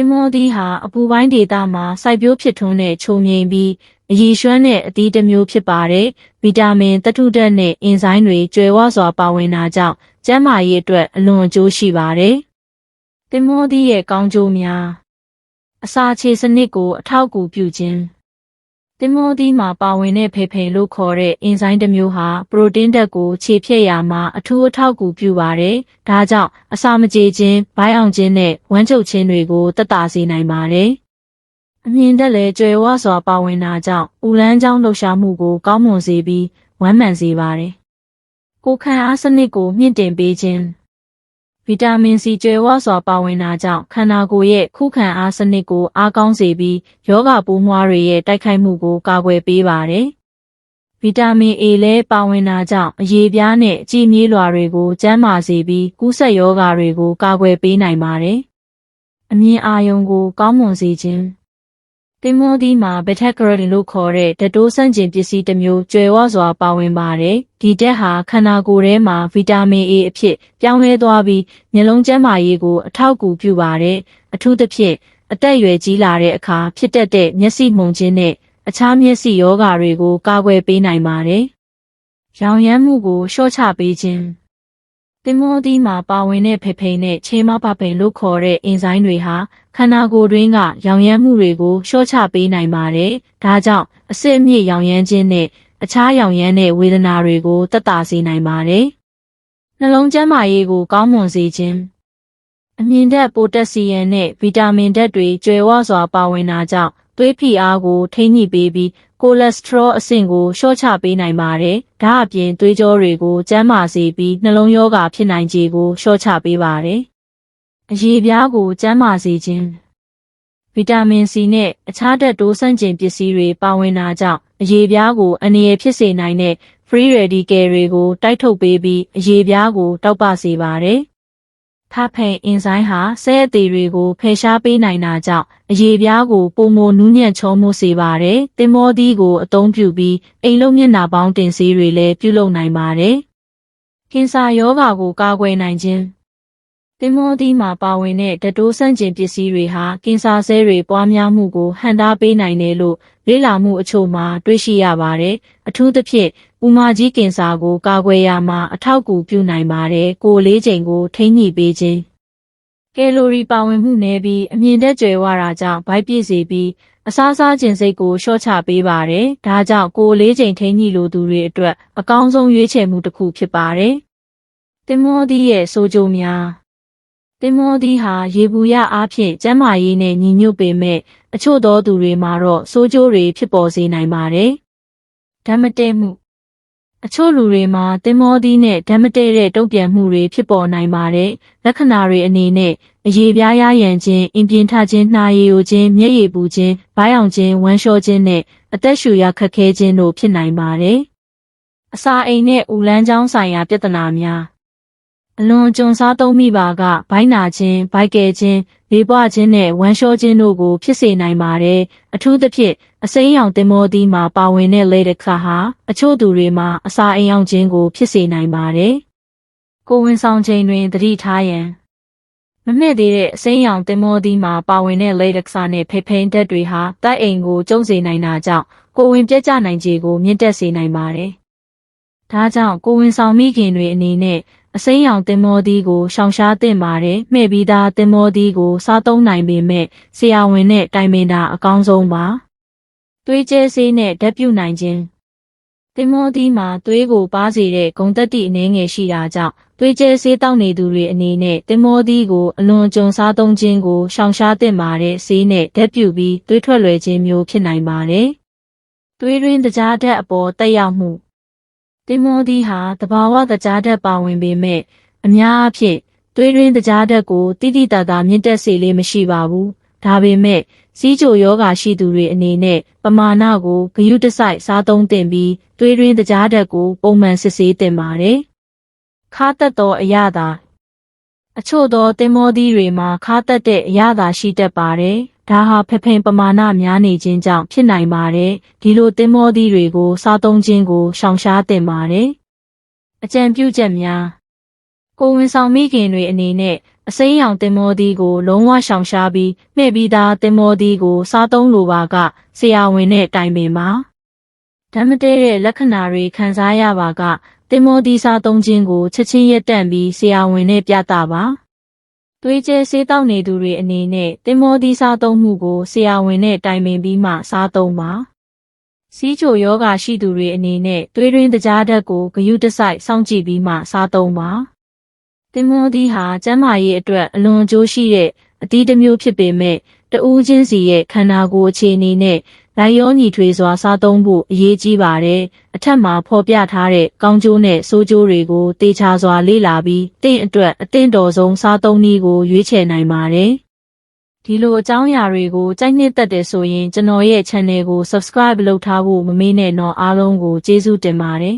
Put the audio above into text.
တင်မောသီးဟာအပူပိုင်းဒေသမှာစိုက်ပျိုးဖြစ်ထွန်းတဲ့ချုံငိမ်ပြီးအရည်ရွှမ်းတဲ့အသီးတစ်မျိုးဖြစ်ပါတယ်။ဗီတာမင်သတ္ထုဓာတ်နဲ့အင်ဇိုင်းတွေကျွယ်ဝစွာပါဝင်တာကြောင့်ကျန်းမာရေးအတွက်အလွန်အကျိုးရှိပါတယ်။တင်မောသီးရဲ့ကောင်းကျိုးများအစာခြေစနစ်ကိုအထောက်အကူပြုခြင်း တင်မောသီးမှာပါဝင်တဲ့ဖေဖေလို့ခေါ်တဲ့အင်ဇိုင်းတစ်မျိုးဟာပရိုတင်းဓာတ်ကိုခြေဖြည့်ရာမှာအထူးအထောက်အကူပြုပါတယ်။ဒါကြောင့်အစာမကြေခြင်း၊ဘိုင်းအောင်ခြင်းနဲ့ဝမ်းချုပ်ခြင်းတွေကိုတက်တာစေနိုင်ပါတယ်။အမြင်တက်လည်းကြွယ်ဝစွာပါဝင်တာကြောင့်ဦးလန်းချောင်းလှုပ်ရှားမှုကိုကောင်းမွန်စေပြီးဝမ်းမှန်စေပါတယ်။ကိုယ်ခံအားစနစ်ကိုမြင့်တင်ပေးခြင်း ဗီတာမင်စီကျွယ်ဝစွာပါဝင်တာကြောင့်ခန္ဓာကိုယ်ရဲ့ခုခံအားစနစ်ကိုအားကောင်းစေပြီးယောဂပိုးမွှားတွေရဲ့တိုက်ခိုက်မှုကိုကာကွယ်ပေးပါတယ်။ဗီတာမင် A လည်းပါဝင်တာကြောင့်အရေပြားနဲ့အကြည်မြေးလွှာတွေကိုကျန်းမာစေပြီးကူးစက်ယောဂါတွေကိုကာကွယ်ပေးနိုင်ပါတယ်။အမြင်အာရုံကိုကောင်းမွန်စေခြင်း တင်မောဒီမှာဘက်ထက်ကရလလို့ခေါ်တဲ့ဓာတိုးဆန့်ကျင်ပစ္စည်းတစ်မျိုးကျွယ်ဝစွာပါဝင်ပါတယ်။ဒီဓာတ်ဟာခန္ဓာကိုယ်ထဲမှာဗီတာမင် A အဖြစ်ပြောင်းလဲသွားပြီးမျက်လုံးကျန်းမာရေးကိုအထောက်အကူပြုပါတယ်။အထူးသဖြင့်အသက်အရွယ်ကြီးလာတဲ့အခါဖြစ်တတ်တဲ့မျက်စိမှုန်ခြင်းနဲ့အခြားမျက်စိယောဂါတွေကိုကာကွယ်ပေးနိုင်ပါတယ်။ရောင်ရမ်းမှုကိုလျှော့ချပေးခြင်း တင်မောဒီမှာပါဝင်တဲ့ဖေဖိန်နဲ့ခြေမပပိန်လို့ခေါ်တဲ့အင်ဇိုင်းတွေဟာခန္ဓာကိုယ်တွင်းကရောင်ရမ်းမှုတွေကိုလျှော့ချပေးနိုင်ပါတယ်။ဒါကြောင့်အစစ်အမြစ်ရောင်ရမ်းခြင်းနဲ့အခြားရောင်ရမ်းတဲ့ဝေဒနာတွေကိုတက်တာစေနိုင်ပါတယ်။နှလုံးကျန်းမာရေးကိုကောင်းမွန်စေခြင်းအမြင့်ဓာတ်ပိုတက်ဆီယမ်နဲ့ဗီတာမင်ဓာတ်တွေကျွယ်ဝစွာပါဝင်တာကြောင့် သွေးဖိအားကိုထိန်းညှိပေးပြီးကိုလက်စထရောအဆင့်ကိုလျှော့ချပေးနိုင်ပါတယ်။ဒါအပြင်သွေးကြောတွေကိုကျန်းမာစေပြီးနှလုံးရောဂါဖြစ်နိုင်ခြေကိုလျှော့ချပေးပါတယ်။အရေပြားကိုကျန်းမာစေခြင်းဗီတာမင်စီနဲ့အခြားဓာတ်တိုးဆန့်ကျင်ပစ္စည်းတွေပါဝင်တာကြောင့်အရေပြားကိုအနေရဖြစ်စေနိုင်တဲ့ free radical တွေကိုတိုက်ထုတ်ပေးပြီးအရေပြားကိုတောက်ပစေပါတယ်။ ထဖိန်အင်ဇိုင်းဟာဆဲအသေးတွေကိုဖယ်ရှားပေးနိုင်တာကြောင့်အရေပြားကိုပုံမနူးညံ့ချုံမှုစေပါတယ်။တင်မောသီးကိုအသုံးပြုပြီးအိမ်လုံးမျက်နှာပေါင်းတင်ဆေးတွေလည်းပြုလုပ်နိုင်ပါတယ်။ကင်ဆာရောဂါကိုကာကွယ်နိုင်ခြင်းတင်မောသီးမှာပါဝင်တဲ့ဓာတိုးဆန့်ကျင်ပစ္စည်းတွေဟာကင်ဆာဆဲတွေပွားများမှုကိုဟန်တားပေးနိုင်တယ်လို့လေ့လာမှုအချို့မှာတွေ့ရှိရပါတယ်။အထူးသဖြင့် ပူမာကြီးကင်ဆာကိုကာကွယ်ရမှာအထောက်အကူပြုနိုင်ပါတယ်။ကိုယ်လေးချိန်ကိုထိန်းညှိပေးခြင်းကယ်လိုရီပါဝင်မှုနည်းပြီးအမြင့်တက်ကြွယ်ဝတာကြောင့်ဗိုက်ပြည့်စေပြီးအစားစားခြင်းစိတ်ကိုလျှော့ချပေးပါတယ်။ဒါကြောင့်ကိုယ်လေးချိန်ထိန်းညှိလိုသူတွေအတွက်အကောင်းဆုံးရွေးချယ်မှုတစ်ခုဖြစ်ပါတယ်။တင်မောသီးရဲ့စိုးကြိုးများတင်မောသီးဟာရေဘူးရအားဖြင့်ကျန်းမာရေးနဲ့ညီညွတ်ပေမဲ့အချို့သောသူတွေမှာတော့စိုးကျိုးတွေဖြစ်ပေါ်စေနိုင်ပါတယ်။ဓာတ်မတည့်မှု အချို့လူတွေမှာတင်မောသီးနဲ့ဓာတ်မတည့်တဲ့တုံ့ပြန်မှုတွေဖြစ်ပေါ်နိုင်ပါတယ်။လက္ခဏာတွေအနေနဲ့အရေပြားရရန်ခြင်း၊အင်ပြင်းထခြင်း၊နှာရည်ယိုခြင်း၊မျက်ရည်ပူခြင်း၊ဘိုင်းအောင်ခြင်း၊ဝမ်းလျှောခြင်းနဲ့အသက်ရှူရခက်ခဲခြင်းတို့ဖြစ်နိုင်ပါတယ်။အစာအိမ်နဲ့ဦးလန်းချောင်းဆိုင်ရာပြဿနာများ အလွန်ကြုံစားသုံးမိပါကဘိုင်းနာခြင်း၊ဘိုက်ကယ်ခြင်း၊လေပွားခြင်းနဲ့ဝမ်းလျှောခြင်းတို့ကိုဖြစ်စေနိုင်ပါတယ်။အထူးသဖြင့်အစိမ်းရောင်တင်မောသီးမှာပါဝင်တဲ့လေတခါဟာအချို့သူတွေမှာအစာအိမ်အောင်ခြင်းကိုဖြစ်စေနိုင်ပါတယ်။ကိုဝင်ဆောင်ခြင်းတွင်သတိထားရန်မမဲ့သေးတဲ့အစိမ်းရောင်တင်မောသီးမှာပါဝင်တဲ့လေတခါနဲ့ဖိဖိန်ဓာတ်တွေဟာတိုက်အိမ်ကိုကျုံစေနိုင်တာကြောင့်ကိုဝင်ပြက်ကျနိုင်ခြေကိုမြင့်တက်စေနိုင်ပါတယ်။ဒါကြောင့်ကိုဝင်ဆောင်မိခင်တွေအနေနဲ့ အစိမ်းရောင်တင်မောသီးကိုရှောင်ရှားသင့်ပါတယ်။မှဲ့ပြီးသားတင်မောသီးကိုစားသုံးနိုင်ပေမဲ့ဆရာဝန်နဲ့တိုင်ပင်တာအကောင်းဆုံးပါ။သွေးကျဲဆေးနဲ့ဓာတ်ပြုနိုင်ခြင်းတင်မောသီးမှာသွေးကိုပါစေတဲ့ဂုံတက်တိအနေငယ်ရှိတာကြောင့်သွေးကျဲဆေးတောက်နေသူတွေအနေနဲ့တင်မောသီးကိုအလွန်ကြုံစားသုံးခြင်းကိုရှောင်ရှားသင့်ပါတယ်။ဆေးနဲ့ဓာတ်ပြုပြီးသွေးထွက်လွယ်ခြင်းမျိုးဖြစ်နိုင်ပါတယ်။သွေးရင်းတကြားဓာတ်အပေါ်တက်ရောက်မှု တင်မောသီးဟာတဘာဝတကြားဓာတ်ပါဝင်ပေမဲ့အများအားဖြင့်သွေးရင်းတကြားဓာတ်ကိုတိတိတတ်တာမြင့်တက်စေလေးမရှိပါဘူး။ဒါပေမဲ့စီးချိုယောဂါရှိသူတွေအနေနဲ့ပမာဏကိုဂယုတစိုက်စားသုံးသင့်ပြီးသွေးရင်းတကြားဓာတ်ကိုပုံမှန်စစ်ဆေးသင့်ပါတယ်။ခါတက်သောအရသာအချို့သောတင်မောသီးတွေမှာခါတက်တဲ့အရသာရှိတတ်ပါတယ်။ ဒါဟာဖဖင်ပမာဏများနေခြင်းကြောင့်ဖြစ်နိုင်ပါတယ်။ဒီလိုတင်မောသီးတွေကိုစားသုံးခြင်းကိုရှောင်ရှားသင့်ပါတယ်။အကြံပြုချက်များကိုဝင်ဆောင်မိခင်တွေအနေနဲ့အစိမ်းရောင်တင်မောသီးကိုလုံးဝရှောင်ရှားပြီးမှဲ့ပြီးသားတင်မောသီးကိုစားသုံးလိုပါကဆရာဝန်နဲ့တိုင်ပင်ပါဓမ္မတဲတဲ့လက္ခဏာတွေခံစားရပါကတင်မောသီးစားသုံးခြင်းကိုချက်ချင်းရက်တန့်ပြီးဆရာဝန်နဲ့ပြသပါ သွေးကျဲဆေးတောက်နေသူတွေအနေနဲ့တင်မောသီးစားသုံးမှုကိုဆရာဝန်နဲ့တိုင်ပင်ပြီးမှစားသုံးပါစီးချိုယောဂါရှိသူတွေအနေနဲ့သွေးရင်းတကြားဓာတ်ကိုဂယုတစိုက်စောင့်ကြည့်ပြီးမှစားသုံးပါ။တင်မောသီးဟာကျန်းမာရေးအတွက်အလွန်အကျိုးရှိတဲ့အသီးတစ်မျိုးဖြစ်ပေမဲ့ တဦးချင်းစီရဲ့ခန္ဓာကိုယ်အခြေအနေနဲ့လိုက်ရောညီထွေစွာစားသုံးဖို့အရေးကြီးပါတယ်။အထက်မှာဖော်ပြထားတဲ့ကောင်းကျိုးနဲ့ဆိုးကျိုးတွေကိုတေချာစွာလေ့လာပြီးတင့်အတွက်အသင့်တော်ဆုံးစားသုံးနည်းကိုရွေးချယ်နိုင်ပါတယ်။ဒီလိုအကြောင်းအရာတွေကိုကြိုက်နှစ်သက်တယ်ဆိုရင်ကျွန်တော်ရဲ့ channel ကို subscribe လုပ်ထားဖို့မမေ့နဲ့တော့အားလုံးကိုကျေးဇူးတင်ပါတယ်